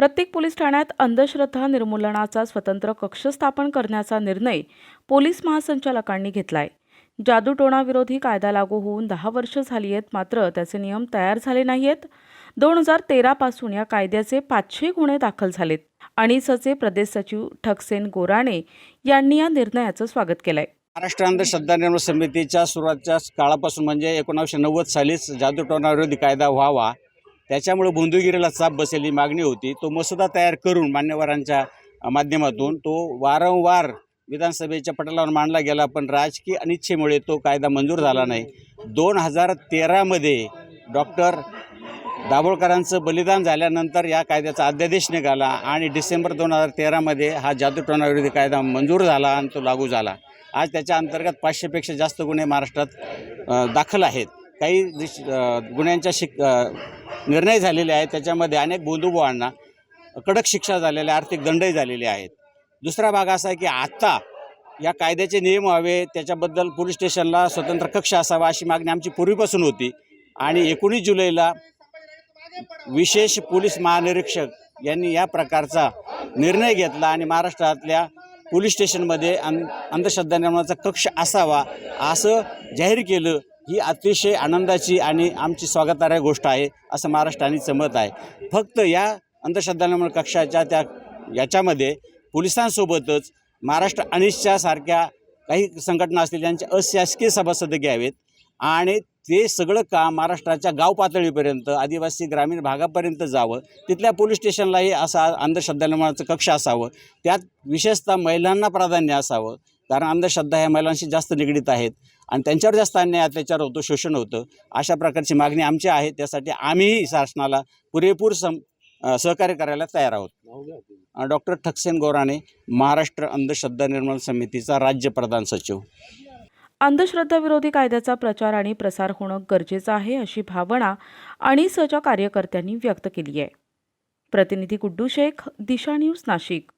प्रत्येक पोलीस ठाण्यात अंधश्रद्धा निर्मूलनाचा स्वतंत्र कक्ष स्थापन करण्याचा निर्णय पोलीस महासंचालकांनी घेतलाय. जादूटोणाविरोधी कायदा लागू होऊन दहा वर्ष झाली आहेत मात्र त्याचे नियम तयार झाले नाहीयेत. दोन हजार तेरापासून या कायद्याचे पाचशे गुन्हे दाखल झालेत. अणिसचे प्रदेश सचिव ठकसेन गोराणे यांनी या निर्णयाचं स्वागत केलंय. महाराष्ट्र अंधश्रद्धा निर्मूलन समितीच्या सुरुवातच्या काळापासून म्हणजे एकोणावीसशे नव्वद सालीच जादूटोणाविरोधी कायदा व्हावा त्याच्यामुळे बोंधुगिरीला चाप बसेली मागणी होती. तो मसुदा तयार करून मान्यवरांच्या माध्यमातून तो वारंवार विधानसभेच्या पटलावर मांडला गेला पण राजकीय अनिच्छेमुळे तो कायदा मंजूर झाला नाही. दोन हजार तेरामध्ये डॉक्टर दाभोळकरांचं बलिदान झाल्यानंतर या कायद्याचा अध्यादेश निघाला आणि डिसेंबर दोन हजार तेरामध्ये हा जादूटोणाविरोधी कायदा मंजूर झाला आणि तो लागू झाला. आज त्याच्या अंतर्गत पाचशेपेक्षा जास्त गुन्हे महाराष्ट्रात दाखल आहेत. काही गुन्ह्यांच्या शिक निर्णय झालेले आहेत. त्याच्यामध्ये अनेक बोंधुबोळांना कडक शिक्षा झालेल्या आर्थिक दंडही झालेले आहेत. दुसरा भाग असा आहे की आत्ता या कायद्याचे नियम व्हावे त्याच्याबद्दल पोलीस स्टेशनला स्वतंत्र कक्ष असावा अशी मागणी आमची पूर्वीपासून होती. आणि एकोणीस जुलैला विशेष पोलीस महानिरीक्षक यांनी या प्रकारचा निर्णय घेतला आणि महाराष्ट्रातल्या पोलीस स्टेशनमध्ये अं अंधश्रद्धा निर्माणाचा कक्ष असावा असं जाहीर केलं. ही अतिशय आनंदाची आणि आमची स्वागतार्ह गोष्ट आहे असं महाराष्ट्राने मत आहे. फक्त या अंधश्रद्धा कक्षाच्या त्या याच्यामध्ये पोलिसांसोबतच महाराष्ट्र अनिशच्या सारख्या काही संघटना असतील त्यांचे अशासकीय सभासद घ्यावेत आणि ते सगळं काम महाराष्ट्राच्या गाव पातळीपर्यंत आदिवासी ग्रामीण भागापर्यंत जावं. तिथल्या पोलीस स्टेशनलाही असा अंधश्रद्धा निर्माणाचं कक्ष असावं. त्यात विशेषतः महिलांना प्राधान्य असावं. कारण अंधश्रद्धा ह्या महिलांशी जास्त निगडीत आहेत. आणि त्यांच्यावर जास्त अन्याय अत्याचार होतो शोषण होतं. अशा प्रकारची मागणी आमची आहे. त्यासाठी आम्हीही शासनाला पुरेपूर सम सहकार्य करायला तयार आहोत. डॉक्टर ठकसेन गोराणे महाराष्ट्र अंधश्रद्धा निर्मूलन समितीचा राज्य प्रधान सचिव. अंधश्रद्धा विरोधी कायद्याचा प्रचार आणि प्रसार होणं गरजेचं आहे अशी भावना अणिसच्या कार्यकर्त्यांनी व्यक्त केली आहे. प्रतिनिधी गुड्डू शेख दिशा न्यूज नाशिक.